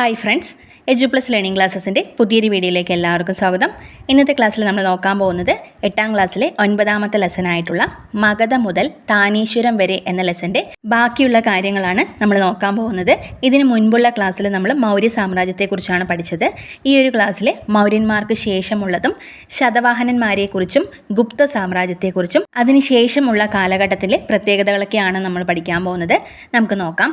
Hi friends edu plus learning ക്ലാസ്സസിന്റെ പുതിയൊരു വീഡിയോയിലേക്ക് എല്ലാവർക്കും സ്വാഗതം. ഇന്നത്തെ ക്ലാസ്സിൽ നമ്മൾ നോക്കാൻ പോകുന്നത് എട്ടാം ക്ലാസ്സിലെ ഒൻപതാമത്തെ ലെസനായിട്ടുള്ള മഗധ മുതൽ താനീശ്വരം വരെ എന്ന ലെസന്റെ ബാക്കിയുള്ള കാര്യങ്ങളാണ് നമ്മൾ നോക്കാൻ പോകുന്നത്. ഇതിന് മുൻപുള്ള ക്ലാസ്സിൽ നമ്മൾ മൗര്യ സാമ്രാജ്യത്തെക്കുറിച്ചാണ് പഠിച്ചത്. ഈ ഒരു ക്ലാസ്സിലെ മൗര്യന്മാർക്ക് ശേഷമുള്ളതും ശതവാഹനന്മാരെക്കുറിച്ചും ഗുപ്ത സാമ്രാജ്യത്തെക്കുറിച്ചും അതിനുശേഷമുള്ള കാലഘട്ടത്തിലെ പ്രത്യേകതകളൊക്കെയാണ് നമ്മൾ പഠിക്കാൻ പോകുന്നത്. നമുക്ക് നോക്കാം.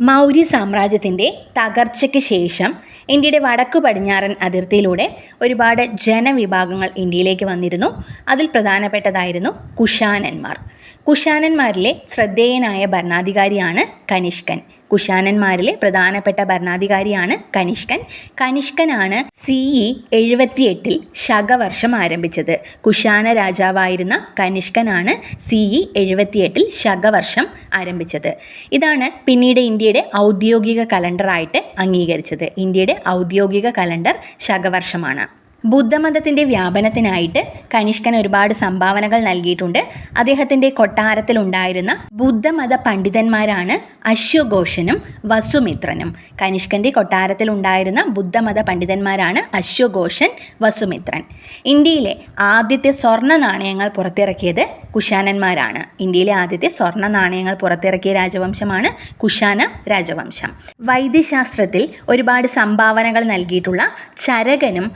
മൗര്യ സാമ്രാജ്യത്തിന്റെ തകർച്ചയ്ക്ക് ശേഷം ഇന്ത്യയുടെ വടക്കു പടിഞ്ഞാറൻ അതിർത്തിയിലൂടെ ഒരുപാട് ജനവിഭാഗങ്ങൾ ഇന്ത്യയിലേക്ക് വന്നിരുന്നു. അതിൽ പ്രധാനപ്പെട്ടതായിരുന്നു കുഷാനന്മാർ കുഷാനന്മാരിലെ ശ്രദ്ധേയനായ ഭരണാധികാരിയാണ് കനിഷ്കൻ. കുഷാനന്മാരിലെ പ്രധാനപ്പെട്ട ഭരണാധികാരിയാണ് കനിഷ്കൻ. കനിഷ്കനാണ് സി ഇ എഴുപത്തിയെട്ടിൽ ശകവർഷം ആരംഭിച്ചത്. കുഷാന രാജാവായിരുന്ന കനിഷ്കനാണ് സി ഇ എഴുപത്തിയെട്ടിൽ ശകവർഷം ആരംഭിച്ചത്. ഇതാണ് പിന്നീട് ഇന്ത്യയുടെ ഔദ്യോഗിക കലണ്ടറായിട്ട് അംഗീകരിച്ചത്. ഇന്ത്യയുടെ ഔദ്യോഗിക കലണ്ടർ ശകവർഷമാണ്. ബുദ്ധമതത്തിന്റെ വ്യാപനത്തിനായിട്ട് കനിഷ്കൻ ഒരുപാട് സംഭാവനകൾ നൽകിയിട്ടുണ്ട്. അദ്ദേഹത്തിന്റെ കൊട്ടാരത്തിലുണ്ടായിരുന്ന ബുദ്ധമത പണ്ഡിതന്മാരാണ് അശ്വഘോഷനും വസുമിത്രനും. കനിഷ്കന്റെ കൊട്ടാരത്തിലുണ്ടായിരുന്ന ബുദ്ധമത പണ്ഡിതന്മാരാണ് അശ്വഘോഷൻ വസുമിത്രൻ. ഇന്ത്യയിലെ ആദ്യത്തെ സ്വർണ നാണയങ്ങൾ പുറത്തിറക്കിയത് കുശാനന്മാരാണ്. ഇന്ത്യയിലെ ആദ്യത്തെ സ്വർണ നാണയങ്ങൾ പുറത്തിറക്കിയ രാജവംശമാണ് കുശാന രാജവംശം. വൈദ്യശാസ്ത്രത്തിൽ ഒരുപാട് സംഭാവനകൾ നൽകിയിട്ടുള്ള ചരകനും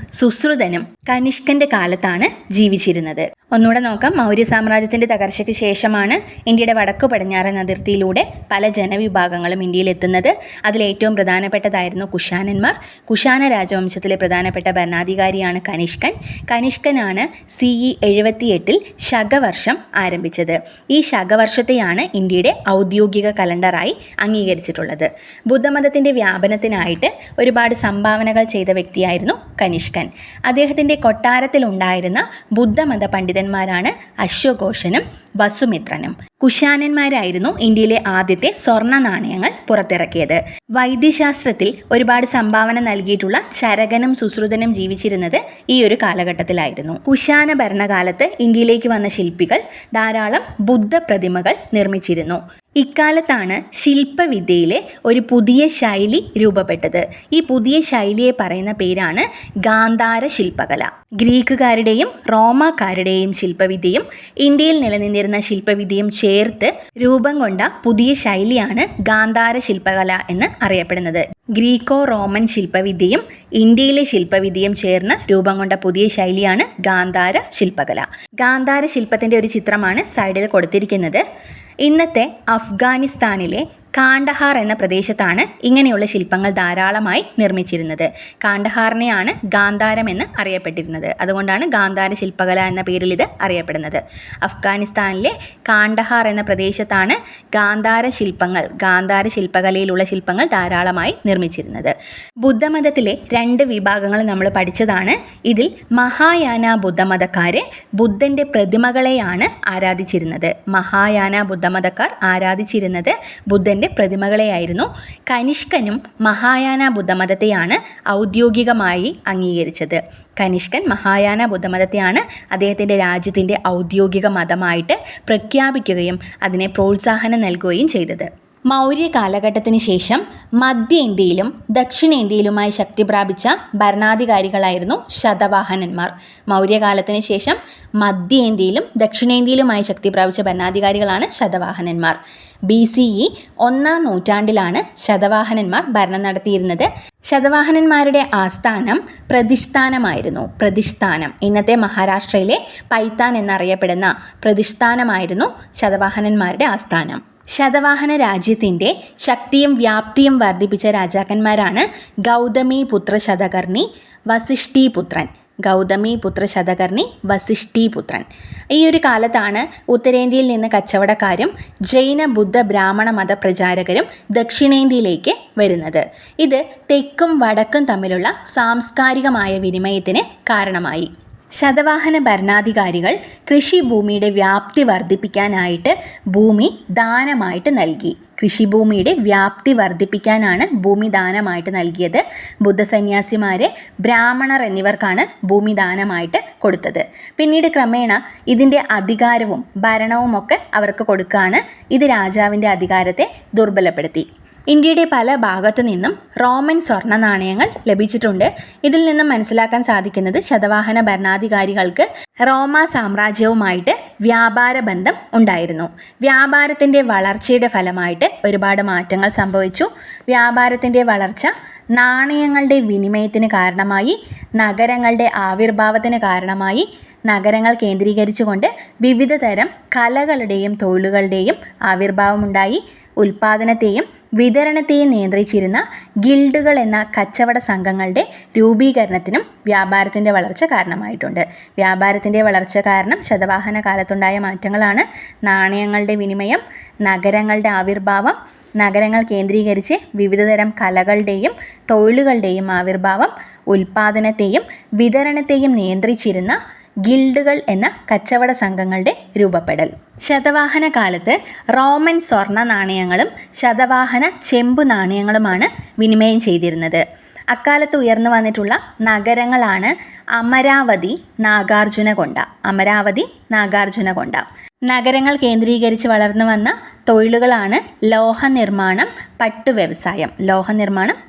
സുശ്രുതനും കനിഷ്കന്റെ കാലത്താണ് ജീവിച്ചിരുന്നത്. ഒന്നുകൂടെ നോക്കാം. മൗര്യ സാമ്രാജ്യത്തിന്റെ തകർച്ചയ്ക്ക് ശേഷമാണ് ഇന്ത്യയുടെ വടക്കു പടിഞ്ഞാറൻ അതിർത്തിയിലൂടെ പല ജനവിഭാഗങ്ങളും ഇന്ത്യയിൽ എത്തുന്നത്. അതിലേറ്റവും പ്രധാനപ്പെട്ടതായിരുന്നു കുഷാനന്മാർ കുഷാന രാജവംശത്തിലെ പ്രധാനപ്പെട്ട ഭരണാധികാരിയാണ് കനിഷ്കൻ. കനിഷ്കനാണ് സി ഇ എഴുപത്തിയെട്ടിൽ ശകവർഷം ആരംഭിച്ചത്. ഈ ശകവർഷത്തെയാണ് ഇന്ത്യയുടെ ഔദ്യോഗിക കലണ്ടറായി അംഗീകരിച്ചിട്ടുള്ളത്. ബുദ്ധമതത്തിന്റെ വ്യാപനത്തിനായിട്ട് ഒരുപാട് സംഭാവനകൾ ചെയ്ത വ്യക്തിയായിരുന്നു കനിഷ്കൻ. അദ്ദേഹത്തിന്റെ കൊട്ടാരത്തിലുണ്ടായിരുന്ന ബുദ്ധമത പണ്ഡിതന്മാരാണ് അശ്വഘോഷനും വസുമിത്രനും. കുശാനന്മാരായിരുന്നു ഇന്ത്യയിലെ ആദ്യത്തെ സ്വർണ നാണയങ്ങൾ പുറത്തിറക്കിയത്. വൈദ്യശാസ്ത്രത്തിൽ ഒരുപാട് സംഭാവന നൽകിയിട്ടുള്ള ചരകനും സുശ്രുതനും ജീവിച്ചിരുന്നത് ഈ ഒരു കാലഘട്ടത്തിലായിരുന്നു. കുശാന ഭരണകാലത്ത് ഇന്ത്യയിലേക്ക് വന്ന ശില്പികൾ ധാരാളം ബുദ്ധ പ്രതിമകൾ നിർമ്മിച്ചിരുന്നു. ഇക്കാലത്താണ് ശില്പവിദ്യയിലെ ഒരു പുതിയ ശൈലി രൂപപ്പെട്ടത്. ഈ പുതിയ ശൈലിയെ പറയുന്ന പേരാണ് ഗാന്ധാര ശില്പകല. ഗ്രീക്കുകാരുടെയും റോമാക്കാരുടെയും ശില്പവിദ്യയും ഇന്ത്യയിൽ നിലനിന്നിരുന്ന ശില്പവിദ്യയും ചേർത്ത് രൂപം കൊണ്ട പുതിയ ശൈലിയാണ് ഗാന്ധാര ശില്പകല എന്ന് അറിയപ്പെടുന്നത്. ഗ്രീക്കോ റോമൻ ശില്പവിദ്യയും ഇന്ത്യയിലെ ശില്പവിദ്യയും ചേർന്ന് രൂപം കൊണ്ട പുതിയ ശൈലിയാണ് ഗാന്ധാര ശില്പകല. ഗാന്ധാര ശില്പത്തിന്റെ ഒരു ചിത്രമാണ് സൈഡിൽ കൊടുത്തിരിക്കുന്നത്. ഇന്നത്തെ അഫ്ഗാനിസ്ഥാനിലെ കാണ്ടഹാർ എന്ന പ്രദേശത്താണ് ഇങ്ങനെയുള്ള ശില്പങ്ങൾ ധാരാളമായി നിർമ്മിച്ചിരുന്നത്. കാണ്ടഹാറിനെയാണ് ഗാന്ധാരം എന്ന് അറിയപ്പെട്ടിരുന്നത്. അതുകൊണ്ടാണ് ഗാന്ധാര ശില്പകല എന്ന പേരിൽ ഇത് അറിയപ്പെടുന്നത്. അഫ്ഗാനിസ്ഥാനിലെ കാണ്ടഹാർ എന്ന പ്രദേശത്താണ് ഗാന്ധാര ശില്പങ്ങൾ ഗാന്ധാര ശില്പകലയിലുള്ള ശില്പങ്ങൾ ധാരാളമായി നിർമ്മിച്ചിരുന്നത്. ബുദ്ധമതത്തിലെ രണ്ട് വിഭാഗങ്ങൾ നമ്മൾ പഠിച്ചതാണ്. ഇതിൽ മഹായാന ബുദ്ധമതക്കാർ ബുദ്ധന്റെ പ്രതിമകളെയാണ് ആരാധിച്ചിരുന്നത്. മഹായാന ബുദ്ധമതക്കാർ ആരാധിച്ചിരുന്നത് ബുദ്ധന്റെ പ്രതിമകളെയായിരുന്നു കനിഷ്കനും മഹായാന ബുദ്ധമതത്തെയാണ് ഔദ്യോഗികമായി അംഗീകരിച്ചത്. കനിഷ്കൻ മഹായാന ബുദ്ധമതത്തെയാണ് അദ്ദേഹത്തിന്റെ രാജ്യത്തിന്റെ ഔദ്യോഗിക മതമായിട്ട് പ്രഖ്യാപിക്കുകയും അതിനെ പ്രോത്സാഹനം നൽകുകയും ചെയ്തത്. മൗര്യ കാലഘട്ടത്തിന് ശേഷം മധ്യേന്ത്യയിലും ദക്ഷിണേന്ത്യയിലുമായി ശക്തി പ്രാപിച്ച ഭരണാധികാരികളായിരുന്നു ശതവാഹനന്മാർ. മൗര്യകാലത്തിന് ശേഷം മധ്യേന്ത്യയിലും ദക്ഷിണേന്ത്യയിലുമായി ശക്തി പ്രാപിച്ച ഭരണാധികാരികളാണ് ശതവാഹനന്മാർ. ബി സി ഇ ഒന്നാം നൂറ്റാണ്ടിലാണ് ശതവാഹനന്മാർ ഭരണം നടത്തിയിരുന്നത്. ശതവാഹനന്മാരുടെ ആസ്ഥാനം പ്രതിഷ്ഠാനമായിരുന്നു. പ്രതിഷ്ഠാനം ഇന്നത്തെ മഹാരാഷ്ട്രയിലെ പൈത്താൻ എന്നറിയപ്പെടുന്ന പ്രതിഷ്ഠാനമായിരുന്നു ശതവാഹനന്മാരുടെ ആസ്ഥാനം. ശതവാഹന രാജ്യത്തിന്റെ ശക്തിയും വ്യാപ്തിയും വർദ്ധിപ്പിച്ച രാജാക്കന്മാരാണ് ഗൗതമി പുത്ര ശതകർണി വസിഷ്ഠീപുത്രൻ. ഗൗതമി പുത്ര ശതകർണി വസിഷ്ഠീപുത്രൻ ഈ ഒരു കാലത്താണ് ഉത്തരേന്ത്യയിൽ നിന്ന് കച്ചവടക്കാരും ജൈന ബുദ്ധ ബ്രാഹ്മണ മത പ്രചാരകരും ദക്ഷിണേന്ത്യയിലേക്ക് വരുന്നത്. ഇത് തെക്കും വടക്കും തമ്മിലുള്ള സാംസ്കാരികമായ വിനിമയത്തിന് കാരണമായി. ശതവാഹന ഭരണാധികാരികൾ കൃഷിഭൂമിയുടെ വ്യാപ്തി വർദ്ധിപ്പിക്കാനായിട്ട് ഭൂമി ദാനമായിട്ട് നൽകി. കൃഷിഭൂമിയുടെ വ്യാപ്തി വർദ്ധിപ്പിക്കാനാണ് ഭൂമി ദാനമായിട്ട് നൽകിയത്. ബുദ്ധസന്യാസിമാരെ ബ്രാഹ്മണർ എന്നിവർക്കാണ് ഭൂമി ദാനമായിട്ട് കൊടുത്തത്. പിന്നീട് ക്രമേണ ഇതിന്റെ അധികാരവും ഭരണവും ഒക്കെ അവർക്ക് കൊടുക്കുകയാണ് ഇത് രാജാവിന്റെ അധികാരത്തെ ദുർബലപ്പെടുത്തി. ഇന്ത്യയുടെ പല ഭാഗത്തു നിന്നും റോമൻ സ്വർണ നാണയങ്ങൾ ലഭിച്ചിട്ടുണ്ട്. ഇതിൽ നിന്നും മനസ്സിലാക്കാൻ സാധിക്കുന്നത് ശതവാഹന ഭരണാധികാരികൾക്ക് റോമ സാമ്രാജ്യവുമായിട്ട് വ്യാപാര ബന്ധം ഉണ്ടായിരുന്നു. വ്യാപാരത്തിന്റെ വളർച്ചയുടെ ഫലമായിട്ട് ഒരുപാട് മാറ്റങ്ങൾ സംഭവിച്ചു. വ്യാപാരത്തിന്റെ വളർച്ച നാണയങ്ങളുടെ വിനിമയത്തിന് കാരണമായി നഗരങ്ങളുടെ ആവിർഭാവത്തിന് കാരണമായി നഗരങ്ങൾ കേന്ദ്രീകരിച്ചുകൊണ്ട് വിവിധ തരം കലകളുടെയും തൊഴിലുകളുടെയും ആവിർഭാവമുണ്ടായി. ഉൽപ്പാദനത്തെയും വിതരണത്തെയും നിയന്ത്രിച്ചിരുന്ന ഗിൽഡുകൾ എന്ന കച്ചവട സംഘങ്ങളുടെ രൂപീകരണത്തിനും വ്യാപാരത്തിന്റെ വളർച്ച കാരണമായിട്ടുണ്ട്. വ്യാപാരത്തിന്റെ വളർച്ച കാരണം ശതവാഹന കാലത്തുണ്ടായ മാറ്റങ്ങളാണ്. നാണയങ്ങളുടെ വിനിമയം നഗരങ്ങളുടെ ആവിർഭാവം നഗരങ്ങൾ കേന്ദ്രീകരിച്ച് വിവിധതരം കലകളുടെയും തൊഴിലുകളുടെയും ആവിർഭാവം ഉൽപാദനത്തെയും വിതരണത്തെയും നിയന്ത്രിച്ചിരുന്ന ഗിൽഡുകൾ എന്ന കച്ചവട സംഘങ്ങളുടെ രൂപപ്പെടൽ. ശതവാഹന കാലത്ത് റോമൻ സ്വർണ നാണയങ്ങളും ശതവാഹന ചെമ്പു നാണയങ്ങളുമാണ് വിനിമയം ചെയ്തിരുന്നത്. അക്കാലത്ത് ഉയർന്നു വന്നിട്ടുള്ള നഗരങ്ങളാണ് അമരാവതി നാഗാർജുനകൊണ്ട. അമരാവതി നാഗാർജുനകൊണ്ട. നഗരങ്ങൾ കേന്ദ്രീകരിച്ച് വളർന്നു വന്ന തൊഴിലുകളാണ് ലോഹനിർമ്മാണം പട്ടുവ്യവസായം.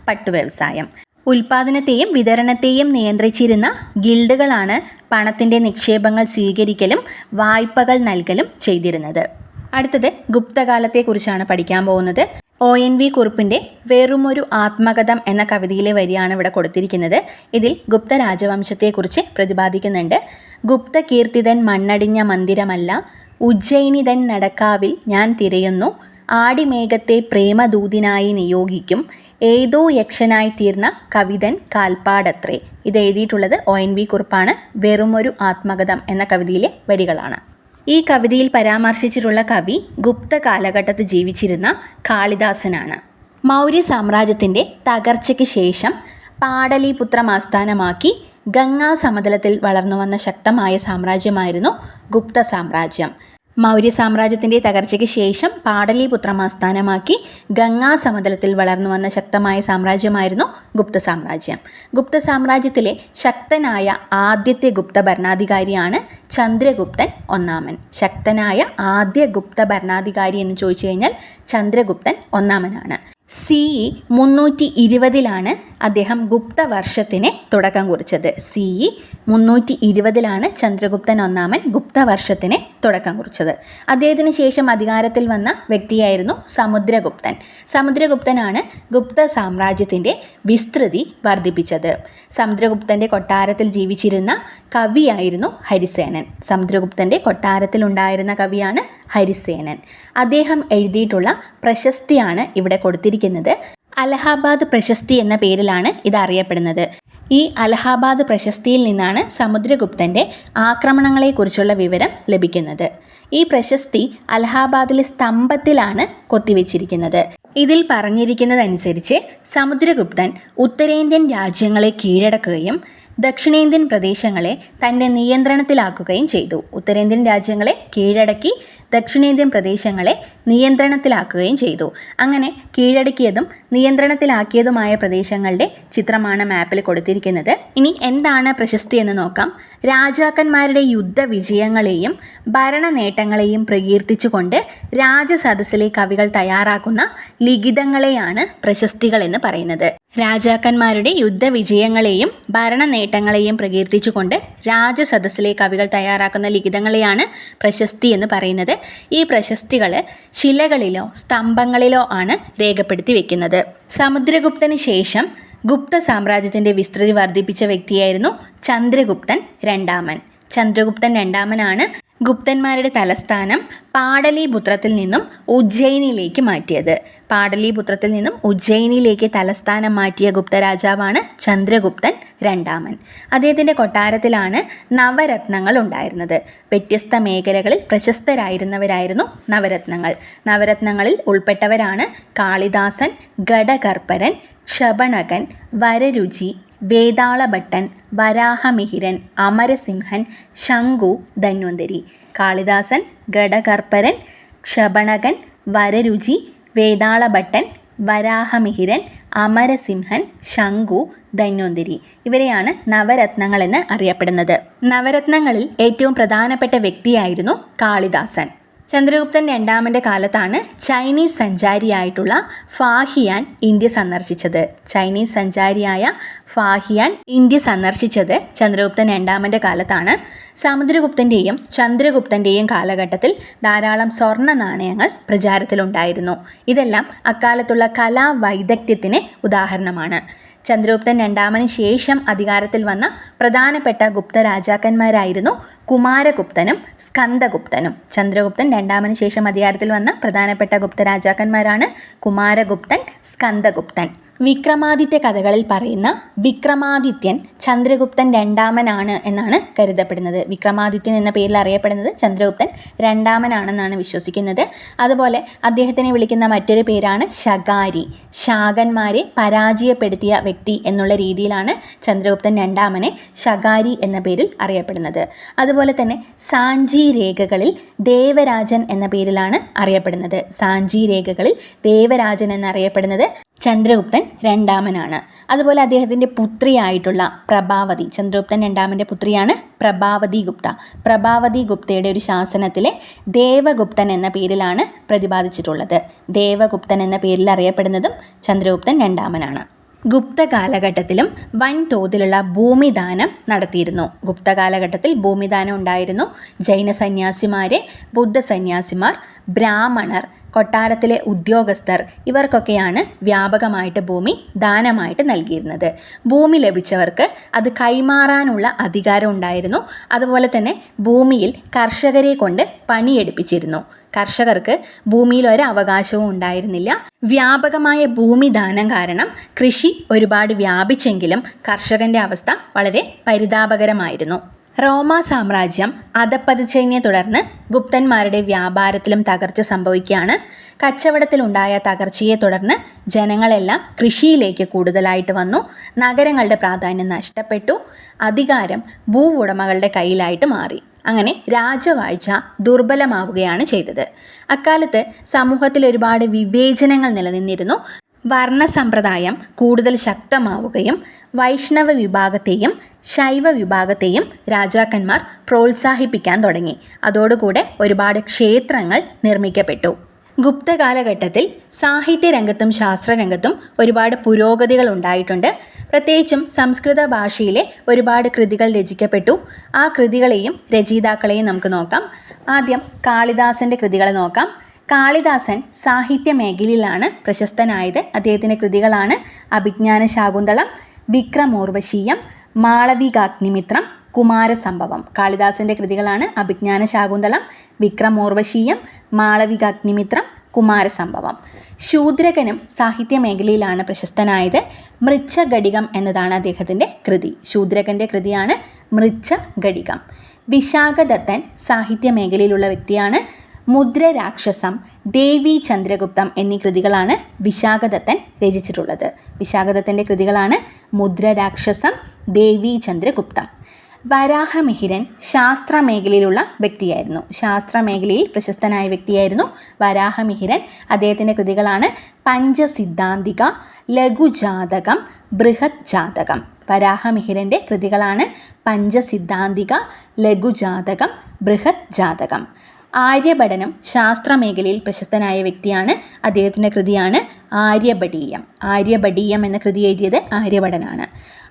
പട്ടു വ്യവസായം ഉൽപാദനത്തെയും വിതരണത്തെയും നിയന്ത്രിച്ചിരുന്ന ഗിൽഡുകളാണ് പണത്തിന്റെ നിക്ഷേപങ്ങൾ സ്വീകരിക്കലും വായ്പകൾ നൽകലും ചെയ്തിരുന്നത്. അടുത്തത് ഗുപ്തകാലത്തെക്കുറിച്ചാണ് പഠിക്കാൻ പോകുന്നത്. ഒ എൻ വി കുറുപ്പിന്റെ വെറുമൊരു ആത്മകഥം എന്ന കവിതയിലെ വരിയാണ് ഇവിടെ കൊടുത്തിരിക്കുന്നത്. ഇതിൽ ഗുപ്ത രാജവംശത്തെക്കുറിച്ച് പ്രതിപാദിക്കുന്നുണ്ട്. ഗുപ്ത കീർത്തിതൻ മണ്ണടിഞ്ഞ മന്ദിരമല്ല ഉജ്ജയിനിതൻ നടക്കാവിൽ ഞാൻ തിരയുന്നു ആടിമേഘത്തെ പ്രേമദൂതിനായി നിയോഗിക്കും ഏതോ യക്ഷനായി തീർന്ന കവിതൻ കാൽപ്പാടത്രേ. ഇത് എഴുതിയിട്ടുള്ളത് ഒ എൻ വി കുറിപ്പാണ്. വെറുമൊരു ആത്മകഥം എന്ന കവിതയിലെ വരികളാണ്. ഈ കവിതയിൽ പരാമർശിച്ചിട്ടുള്ള കവി ഗുപ്ത കാലഘട്ടത്ത് ജീവിച്ചിരുന്ന കാളിദാസനാണ്. മൗര്യ സാമ്രാജ്യത്തിന്റെ തകർച്ചയ്ക്ക് ശേഷം പാടലിപുത്രം ആസ്ഥാനമാക്കി ഗംഗാ സമതലത്തിൽ വളർന്നു വന്ന ശക്തമായ സാമ്രാജ്യമായിരുന്നു ഗുപ്ത സാമ്രാജ്യം. മൗര്യ സാമ്രാജ്യത്തിന്റെ തകർച്ചയ്ക്ക് ശേഷം പാടലിപുത്രം ആസ്ഥാനമാക്കി ഗംഗാ സമതലത്തിൽ വളർന്നു വന്ന ശക്തമായ സാമ്രാജ്യമായിരുന്നു ഗുപ്ത സാമ്രാജ്യം. ഗുപ്ത സാമ്രാജ്യത്തിലെ ശക്തനായ ആദ്യത്തെ ഗുപ്ത ഭരണാധികാരിയാണ് ചന്ദ്രഗുപ്തൻ ഒന്നാമൻ. ശക്തനായ ആദ്യ ഗുപ്ത ഭരണാധികാരി എന്ന് ചോദിച്ചു കഴിഞ്ഞാൽ ചന്ദ്രഗുപ്തൻ ഒന്നാമനാണ്. സി ഇ മുന്നൂറ്റി ഇരുപതിലാണ് അദ്ദേഹം ഗുപ്ത വർഷത്തിന് തുടക്കം കുറിച്ചത്. സി ഇ മുന്നൂറ്റി ഇരുപതിലാണ് ചന്ദ്രഗുപ്തൻ ഒന്നാമൻ ഗുപ്ത വർഷത്തിന് തുടക്കം കുറിച്ചത്. അദ്ദേഹത്തിന് ശേഷം അധികാരത്തിൽ വന്ന വ്യക്തിയായിരുന്നു സമുദ്രഗുപ്തൻ. സമുദ്രഗുപ്തനാണ് ഗുപ്ത സാമ്രാജ്യത്തിന്റെ വിസ്തൃതി വർദ്ധിപ്പിച്ചത്. സമുദ്രഗുപ്തന്റെ കൊട്ടാരത്തിൽ ജീവിച്ചിരുന്ന കവിയായിരുന്നു ഹരിസേനൻ. സമുദ്രഗുപ്തന്റെ കൊട്ടാരത്തിലുണ്ടായിരുന്ന കവിയാണ് ഹരിസേനൻ. അദ്ദേഹം എഴുതിയിട്ടുള്ള പ്രശസ്തിയാണ് ഇവിടെ കൊടുത്തിരിക്കുന്നത്. അലഹാബാദ് പ്രശസ്തി എന്ന പേരിലാണ് ഇത് അറിയപ്പെടുന്നത്. ഈ അലഹാബാദ് പ്രശസ്തിയിൽ നിന്നാണ് സമുദ്രഗുപ്തന്റെ ആക്രമണങ്ങളെക്കുറിച്ചുള്ള വിവരം ലഭിക്കുന്നത്. ഈ പ്രശസ്തി അലഹാബാദിലെ സ്തംഭത്തിലാണ് കൊത്തിവെച്ചിരിക്കുന്നത്. ഇതിൽ പറഞ്ഞിരിക്കുന്നതനുസരിച്ച് സമുദ്രഗുപ്തൻ ഉത്തരേന്ത്യൻ രാജ്യങ്ങളെ കീഴടക്കുകയും ദക്ഷിണേന്ത്യൻ പ്രദേശങ്ങളെ തന്റെ നിയന്ത്രണത്തിലാക്കുകയും ചെയ്തു. ഉത്തരേന്ത്യൻ രാജ്യങ്ങളെ കീഴടക്കി ദക്ഷിണേന്ത്യൻ പ്രദേശങ്ങളെ നിയന്ത്രണത്തിലാക്കുകയും ചെയ്തു. അങ്ങനെ കീഴടക്കിയതും നിയന്ത്രണത്തിലാക്കിയതുമായ പ്രദേശങ്ങളുടെ ചിത്രമാണ് മാപ്പിൽ കൊടുത്തിരിക്കുന്നത്. ഇനി എന്താണ് പ്രശസ്തി എന്ന് നോക്കാം. രാജാക്കന്മാരുടെ യുദ്ധ വിജയങ്ങളെയും ഭരണ നേട്ടങ്ങളെയും പ്രകീർത്തിച്ചുകൊണ്ട് രാജസദസ്സിലെ കവികൾ തയ്യാറാക്കുന്ന ലിഖിതങ്ങളെയാണ് പ്രശസ്തികൾ എന്ന് പറയുന്നത്. രാജാക്കന്മാരുടെ യുദ്ധവിജയങ്ങളെയും ഭരണ നേട്ടങ്ങളെയും പ്രകീർത്തിച്ചുകൊണ്ട് രാജസദസ്സിലെ കവികൾ തയ്യാറാക്കുന്ന ലിഖിതങ്ങളെയാണ് പ്രശസ്തി എന്ന് പറയുന്നത്. ഈ പ്രശസ്തികൾ ശിലകളിലോ സ്തംഭങ്ങളിലോ ആണ് രേഖപ്പെടുത്തി വെക്കുന്നത്. സമുദ്രഗുപ്തന് ശേഷം ഗുപ്ത സാമ്രാജ്യത്തിന്റെ വിസ്തൃതി വർദ്ധിപ്പിച്ച വ്യക്തിയായിരുന്നു ചന്ദ്രഗുപ്തൻ രണ്ടാമൻ. ചന്ദ്രഗുപ്തൻ രണ്ടാമനാണ് ഗുപ്തന്മാരുടെ തലസ്ഥാനം പാടലീപുത്രത്തിൽ നിന്നും ഉജ്ജയിനിയിലേക്ക് മാറ്റിയത്. പാടലീപുത്രത്തിൽ നിന്നും ഉജ്ജയിനിയിലേക്ക് തലസ്ഥാനം മാറ്റിയ ഗുപ്തരാജാവാണ് ചന്ദ്രഗുപ്തൻ രണ്ടാമൻ. അദ്ദേഹത്തിന്റെ കൊട്ടാരത്തിലാണ് നവരത്നങ്ങൾ ഉണ്ടായിരുന്നത്. വ്യത്യസ്ത മേഖലകളിൽ പ്രശസ്തരായിരുന്നവരായിരുന്നു നവരത്നങ്ങൾ. നവരത്നങ്ങളിൽ ഉൾപ്പെട്ടവരാണ് കാളിദാസൻ ഘടകർപ്പരൻ ക്ഷപണകൻ വരരുചി വേതാളഭട്ടൻ വരാഹമിഹിരൻ അമരസിംഹൻ ശംഖു ധന്വന്തരി. കാളിദാസൻ ഘടകർപ്പരൻ ക്ഷപണകൻ വരരുചി വേതാളഭട്ടൻ വരാഹമിഹിരൻ അമരസിംഹൻ ശംഖു ധന്വന്തരി. ഇവരെയാണ് നവരത്നങ്ങൾ എന്ന് അറിയപ്പെടുന്നത്. നവരത്നങ്ങളിൽ ഏറ്റവും പ്രധാനപ്പെട്ട വ്യക്തിയായിരുന്നു കാളിദാസൻ. ചന്ദ്രഗുപ്തൻ രണ്ടാമന്റെ കാലത്താണ് ചൈനീസ് സഞ്ചാരിയായിട്ടുള്ള ഫാഹിയാൻ ഇന്ത്യ സന്ദർശിച്ചത്. ചൈനീസ് സഞ്ചാരിയായ ഫാഹിയാൻ ഇന്ത്യ സന്ദർശിച്ചത് ചന്ദ്രഗുപ്തൻ രണ്ടാമന്റെ കാലത്താണ്. സമുദ്രഗുപ്തന്റെയും ചന്ദ്രഗുപ്തന്റെയും കാലഘട്ടത്തിൽ ധാരാളം സ്വർണ നാണയങ്ങൾ പ്രചാരത്തിലുണ്ടായിരുന്നു. ഇതെല്ലാം അക്കാലത്തുള്ള കലാവൈദഗ്ധ്യത്തിന് ഉദാഹരണമാണ്. ചന്ദ്രഗുപ്തൻ രണ്ടാമന് ശേഷം അധികാരത്തിൽ വന്ന പ്രധാനപ്പെട്ട ഗുപ്ത രാജാക്കന്മാരായിരുന്നു കുമാരഗുപ്തനും സ്കന്ദഗുപ്തനും. ചന്ദ്രഗുപ്തൻ രണ്ടാമന് ശേഷം അധികാരത്തിൽ വന്ന പ്രധാനപ്പെട്ട ഗുപ്ത രാജാക്കന്മാരാണ് കുമാരഗുപ്തൻ സ്കന്ദഗുപ്തൻ. വിക്രമാദിത്യ കഥകളിൽ പറയുന്ന വിക്രമാദിത്യൻ ചന്ദ്രഗുപ്തൻ രണ്ടാമനാണ് എന്നാണ് കരുതപ്പെടുന്നത്. വിക്രമാദിത്യൻ എന്ന പേരിൽ അറിയപ്പെടുന്നത് ചന്ദ്രഗുപ്തൻ രണ്ടാമനാണെന്നാണ് വിശ്വസിക്കുന്നത്. അതുപോലെ അദ്ദേഹത്തിനെ വിളിക്കുന്ന മറ്റൊരു പേരാണ് ശകാരി. ശാകന്മാരെ പരാജയപ്പെടുത്തിയ വ്യക്തി എന്നുള്ള രീതിയിലാണ് ചന്ദ്രഗുപ്തൻ രണ്ടാമനെ ശകാരി എന്ന പേരിൽ അറിയപ്പെടുന്നത്. അതുപോലെ തന്നെ സാഞ്ചി രേഖകളിൽ ദേവരാജൻ എന്ന പേരിലാണ് അറിയപ്പെടുന്നത്. സാഞ്ചി രേഖകളിൽ ദേവരാജൻ എന്നറിയപ്പെടുന്നത് ചന്ദ്രഗുപ്തൻ രണ്ടാമനാണ്. അതുപോലെ അദ്ദേഹത്തിന്റെ പുത്രിയായിട്ടുള്ള പ്രഭാവതി ചന്ദ്രഗുപ്തൻ രണ്ടാമന്റെ പുത്രിയാണ് പ്രഭാവതി ഗുപ്ത. പ്രഭാവതി ഗുപ്തയുടെ ഒരു ശാസനത്തിലെ ദേവഗുപ്തൻ എന്ന പേരിലാണ് പ്രതിപാദിച്ചിട്ടുള്ളത്. ദേവഗുപ്തൻ എന്ന പേരിൽ അറിയപ്പെടുന്നതും ചന്ദ്രഗുപ്തൻ രണ്ടാമനാണ്. ഗുപ്ത കാലഘട്ടത്തിലും വൻതോതിലുള്ള ഭൂമിദാനം നടത്തിയിരുന്നു. ഗുപ്ത കാലഘട്ടത്തിൽ ഭൂമിദാനം ഉണ്ടായിരുന്നു. ജൈന സന്യാസിമാരെ ബുദ്ധ സന്യാസിമാർ ബ്രാഹ്മണർ കൊട്ടാരത്തിലെ ഉദ്യോഗസ്ഥർ ഇവർക്കൊക്കെയാണ് വ്യാപകമായിട്ട് ഭൂമി ദാനമായിട്ട് നൽകിയിരുന്നത്. ഭൂമി ലഭിച്ചവർക്ക് അത് കൈമാറാനുള്ള അധികാരം ഉണ്ടായിരുന്നു. അതുപോലെ തന്നെ ഭൂമിയിൽ കർഷകരെ കൊണ്ട് പണിയെടുപ്പിച്ചിരുന്നു. കർഷകർക്ക് ഭൂമിയിൽ ഒരു അവകാശവും ഉണ്ടായിരുന്നില്ല. വ്യാപകമായ ഭൂമി ദാനം കാരണം കൃഷി ഒരുപാട് വ്യാപിച്ചെങ്കിലും കർഷകന്റെ അവസ്ഥ വളരെ പരിതാപകരമായിരുന്നു. റോമ സാമ്രാജ്യം അധപ്പതിച്ചതിനെ തുടർന്ന് ഗുപ്തന്മാരുടെ വ്യാപാരത്തിലും തകർച്ച സംഭവിക്കുകയാണ്. കച്ചവടത്തിലുണ്ടായ തകർച്ചയെ തുടർന്ന് ജനങ്ങളെല്ലാം കൃഷിയിലേക്ക് കൂടുതലായിട്ട് വന്നു. നഗരങ്ങളുടെ പ്രാധാന്യം നഷ്ടപ്പെട്ടു. അധികാരം ഭൂവുടമകളുടെ കയ്യിലായിട്ട് മാറി. അങ്ങനെ രാജവാഴ്ച ദുർബലമാവുകയാണ് ചെയ്തത്. അക്കാലത്ത് സമൂഹത്തിൽ ഒരുപാട് വിവേചനങ്ങൾ നിലനിന്നിരുന്നു. വർണ സമ്പ്രദായം കൂടുതൽ ശക്തമാവുകയും വൈഷ്ണവ വിഭാഗത്തെയും ശൈവ വിഭാഗത്തെയും രാജാക്കന്മാർ പ്രോത്സാഹിപ്പിക്കാൻ തുടങ്ങി. അതോടുകൂടെ ഒരുപാട് ക്ഷേത്രങ്ങൾ നിർമ്മിക്കപ്പെട്ടു. ഗുപ്ത കാലഘട്ടത്തിൽ സാഹിത്യരംഗത്തും ശാസ്ത്രരംഗത്തും ഒരുപാട് പുരോഗതികൾ ഉണ്ടായിട്ടുണ്ട്. പ്രത്യേകിച്ചും സംസ്കൃത ഭാഷയിലെ ഒരുപാട് കൃതികൾ രചിക്കപ്പെട്ടു. ആ കൃതികളെയും രചയിതാക്കളെയും നമുക്ക് നോക്കാം. ആദ്യം കാളിദാസന്റെ കൃതികളെ നോക്കാം. കാളിദാസൻ സാഹിത്യ മേഖലയിലാണ് പ്രശസ്തനായത്. അദ്ദേഹത്തിന്റെ കൃതികളാണ് അഭിജ്ഞാന ശാകുന്തളം വിക്രമോർവശീയം മാളവികാഗ്നിമിത്രം കുമാരസംഭവം കാളിദാസന്റെ കൃതികളാണ് അഭിജ്ഞാന ശാകുന്തളം വിക്രമോർവശീയം മാളവികാഗ്നിമിത്രം കുമാരസംഭവം ശൂദ്രകനും സാഹിത്യ മേഖലയിലാണ് പ്രശസ്തനായത്. മൃച്ഛഘടികം എന്നതാണ് അദ്ദേഹത്തിന്റെ കൃതി. ശൂദ്രകന്റെ കൃതിയാണ് മൃച്ഛഘടികം വിശാഖദത്തൻ സാഹിത്യ മേഖലയിലുള്ള വ്യക്തിയാണ്. മുദ്ര രാക്ഷസം ദേവി ചന്ദ്രഗുപ്തം എന്നീ കൃതികളാണ് വിശാഖദത്തൻ രചിച്ചിട്ടുള്ളത്. വിശാഖദത്തന്റെ കൃതികളാണ് മുദ്ര രാക്ഷസം ദേവി ചന്ദ്രഗുപ്തം. വരാഹമിഹിരൻ ശാസ്ത്ര മേഖലയിലുള്ള വ്യക്തിയായിരുന്നു. ശാസ്ത്ര മേഖലയിൽ പ്രശസ്തനായ വ്യക്തിയായിരുന്നു വരാഹമിഹിരൻ. അദ്ദേഹത്തിന്റെ കൃതികളാണ് പഞ്ചസിദ്ധാന്തിക ലഘുജാതകം ബൃഹത് ജാതകം വരാഹമിഹിരന്റെ കൃതികളാണ് പഞ്ചസിദ്ധാന്തിക ലഘുജാതകം ബൃഹത് ജാതകം ആര്യഭടനം ശാസ്ത്ര മേഖലയിൽ പ്രശസ്തനായ വ്യക്തിയാണ്. അദ്ദേഹത്തിന്റെ കൃതിയാണ് ആര്യഭടീയം. ആര്യഭടീയം എന്ന കൃതി എഴുതിയത് ആര്യഭടനാണ്.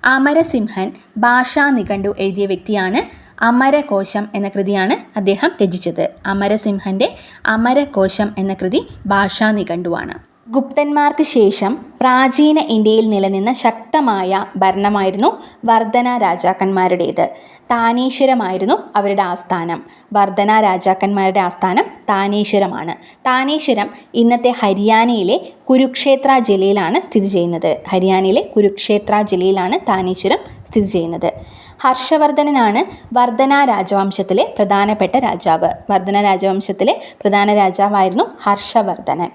അമരസിംഹൻ ഭാഷാ നിഘണ്ടു എഴുതിയ വ്യക്തിയാണ്. അമരകോശം എന്ന കൃതിയാണ് അദ്ദേഹം രചിച്ചത്. അമരസിംഹന്റെ അമരകോശം എന്ന കൃതി ഭാഷാ നിഘണ്ടുവാണ്. ഗുപ്തന്മാർക്ക് ശേഷം പ്രാചീന ഇന്ത്യയിൽ നിലനിന്ന ശക്തമായ ഭരണമായിരുന്നു വർധന രാജാക്കന്മാരുടേത്. താനേശ്വരമായിരുന്നു അവരുടെ ആസ്ഥാനം. വർധന രാജാക്കന്മാരുടെ ആസ്ഥാനം താനേശ്വരമാണ്. താനേശ്വരം ഇന്നത്തെ ഹരിയാനയിലെ കുരുക്ഷേത്ര ജില്ലയിലാണ് സ്ഥിതി ചെയ്യുന്നത്. ഹരിയാനയിലെ കുരുക്ഷേത്ര ജില്ലയിലാണ് താനേശ്വരം സ്ഥിതി ചെയ്യുന്നത്. ഹർഷവർദ്ധനനാണ് വർധന രാജവംശത്തിലെ പ്രധാനപ്പെട്ട രാജാവ്. വർധന രാജവംശത്തിലെ പ്രധാന രാജാവായിരുന്നു ഹർഷവർദ്ധനൻ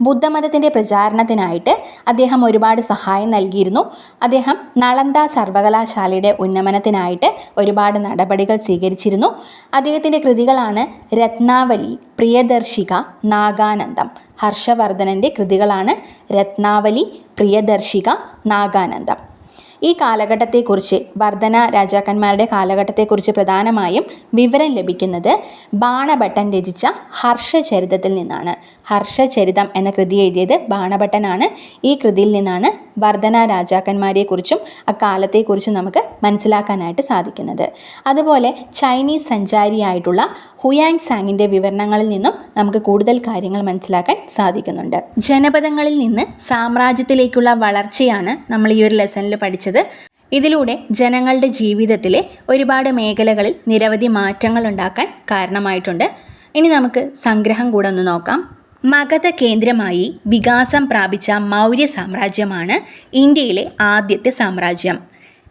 ബുദ്ധമതത്തിന്റെ പ്രചാരണത്തിനായിട്ട് അദ്ദേഹം ഒരുപാട് സഹായം നൽകിയിരുന്നു. അദ്ദേഹം നളന്ദ സർവകലാശാലയുടെ ഉന്നമനത്തിനായിട്ട് ഒരുപാട് നടപടികൾ സ്വീകരിച്ചിരുന്നു. അദ്ദേഹത്തിന്റെ കൃതികളാണ് രത്നാവലി പ്രിയദർശിക നാഗാനന്ദം. ഹർഷവർദ്ധനന്റെ കൃതികളാണ് രത്നാവലി പ്രിയദർശിക നാഗാനന്ദം. ഈ കാലഘട്ടത്തെക്കുറിച്ച് വർധന രാജാക്കന്മാരുടെ കാലഘട്ടത്തെക്കുറിച്ച് പ്രധാനമായും വിവരം ലഭിക്കുന്നത് ബാണഭട്ടൻ രചിച്ച ഹർഷചരിതത്തിൽ നിന്നാണ്. ഹർഷചരിതം എന്ന കൃതി എഴുതിയത് ബാണഭട്ടനാണ്. ഈ കൃതിയിൽ നിന്നാണ് വർധന രാജാക്കന്മാരെക്കുറിച്ചും അക്കാലത്തെക്കുറിച്ചും നമുക്ക് മനസ്സിലാക്കാനായിട്ട് സാധിക്കുന്നത്. അതുപോലെ ചൈനീസ് സഞ്ചാരിയായിട്ടുള്ള ഹുയാങ് സാങ്ങിന്റെ വിവരണങ്ങളിൽ നിന്നും നമുക്ക് കൂടുതൽ കാര്യങ്ങൾ മനസ്സിലാക്കാൻ സാധിക്കുന്നുണ്ട്. ജനപദങ്ങളിൽ നിന്ന് സാമ്രാജ്യത്തിലേക്കുള്ള വളർച്ചയാണ് നമ്മൾ ഈ ഒരു ലെസണിൽ പഠിച്ചത്. ഇതിലൂടെ ജനങ്ങളുടെ ജീവിതത്തിലെ ഒരുപാട് മേഖലകളിൽ നിരവധി മാറ്റങ്ങൾ ഉണ്ടാക്കാൻ കാരണമായിട്ടുണ്ട്. ഇനി നമുക്ക് സംഗ്രഹം കൂടെ ഒന്ന് നോക്കാം. മഗധ കേന്ദ്രമായി വികാസം പ്രാപിച്ച മൗര്യ സാമ്രാജ്യമാണ് ഇന്ത്യയിലെ ആദ്യത്തെ സാമ്രാജ്യം.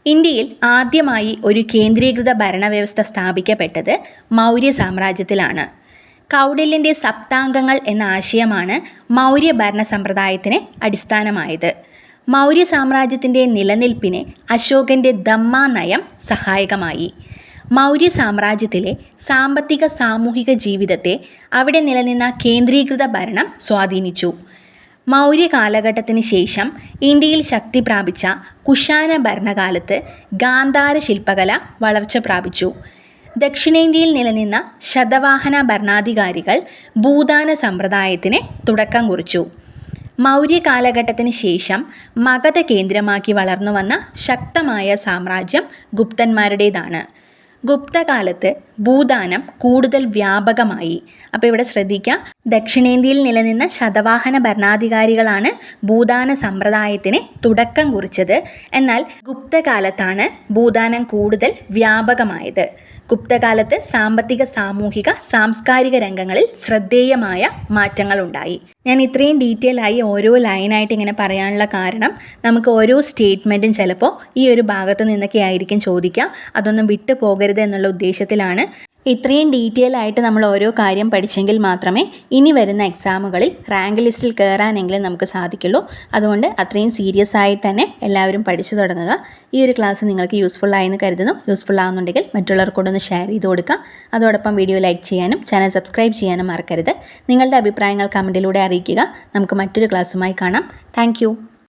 ഇന്ത്യയിൽ ആദ്യമായി ഒരു കേന്ദ്രീകൃത ഭരണവ്യവസ്ഥ സ്ഥാപിക്കപ്പെട്ടത് മൗര്യ സാമ്രാജ്യത്തിലാണ്. കൗടില്യന്റെ സപ്താംഗങ്ങൾ എന്ന ആശയമാണ് മൗര്യ ഭരണ സമ്പ്രദായത്തിന് അടിസ്ഥാനമായത്. മൗര്യ സാമ്രാജ്യത്തിന്റെ നിലനിൽപ്പിന് അശോകന്റെ ദമ്മ നയം സഹായകമായി. മൗര്യ സാമ്രാജ്യത്തിലെ സാമ്പത്തിക സാമൂഹിക ജീവിതത്തെ അവിടെ നിലനിന്ന കേന്ദ്രീകൃത ഭരണം സ്വാധീനിച്ചു. മൗര്യ കാലഘട്ടത്തിന് ശേഷം ഇന്ത്യയിൽ ശക്തി പ്രാപിച്ച കുഷാന ഭരണകാലത്ത് ഗാന്ധാര ശില്പകല വളർച്ച പ്രാപിച്ചു. ദക്ഷിണേന്ത്യയിൽ നിലനിന്ന ശതവാഹന ഭരണാധികാരികൾ ഭൂദാന സമ്പ്രദായത്തിന് തുടക്കം കുറിച്ചു. മൗര്യ കാലഘട്ടത്തിന് ശേഷം മഗധ കേന്ദ്രമാക്കി വളർന്നു വന്ന ശക്തമായ സാമ്രാജ്യം ഗുപ്തന്മാരുടേതാണ്. ഗുപ്തകാലത്ത് ഭൂദാനം കൂടുതൽ വ്യാപകമായി. അപ്പോൾ ഇവിടെ ശ്രദ്ധിക്കുക ദക്ഷിണേന്ത്യയിൽ നിലനിന്ന ശതവാഹന ഭരണാധികാരികളാണ് ഭൂദാന സമ്പ്രദായത്തിന് തുടക്കം കുറിച്ചത്. എന്നാൽ ഗുപ്തകാലത്താണ് ഭൂദാനം കൂടുതൽ വ്യാപകമായത്. ഗുപ്തകാലത്ത് സാമ്പത്തിക സാമൂഹിക സാംസ്കാരിക രംഗങ്ങളിൽ ശ്രദ്ധേയമായ മാറ്റങ്ങൾ ഉണ്ടായി ഞാൻ ഇത്രയും ഡീറ്റെയിൽ ആയി ഓരോ ലൈനായിട്ട് ഇങ്ങനെ പറയാനുള്ള കാരണം നമുക്ക് ഓരോ സ്റ്റേറ്റ്മെന്റും ചിലപ്പോൾ ഈ ഒരു ഭാഗത്ത് നിന്നൊക്കെ ആയിരിക്കും ചോദിക്കുക അതൊന്നും വിട്ടു പോകരുത് എന്നുള്ള ഉദ്ദേശത്തിലാണ് ഇത്രയും ഡീറ്റെയിൽ ആയിട്ട് നമ്മൾ ഓരോ കാര്യം പഠിച്ചെങ്കിൽ മാത്രമേ ഇനി വരുന്ന എക്സാമുകളിൽ റാങ്ക് ലിസ്റ്റിൽ കയറാനെങ്കിലും നമുക്ക് സാധിക്കുള്ളൂ. അതുകൊണ്ട് അത്രയും സീരിയസ് ആയി തന്നെ എല്ലാവരും പഠിച്ചു തുടങ്ങുക. ഈ ഒരു ക്ലാസ് നിങ്ങൾക്ക് യൂസ്ഫുൾ ആയെന്ന് കരുതുന്നു. യൂസ്ഫുൾ ആകുന്നുണ്ടെങ്കിൽ മറ്റുള്ളവർക്കൂടൊന്ന് ഷെയർ ചെയ്ത് കൊടുക്കുക. അതോടൊപ്പം വീഡിയോ ലൈക്ക് ചെയ്യാനും ചാനൽ സബ്സ്ക്രൈബ് ചെയ്യാനും മറക്കരുത്. നിങ്ങളുടെ അഭിപ്രായങ്ങൾ കമന്റിലൂടെ അറിയിക്കുക. നമുക്ക് മറ്റൊരു ക്ലാസ്സുമായി കാണാം. താങ്ക്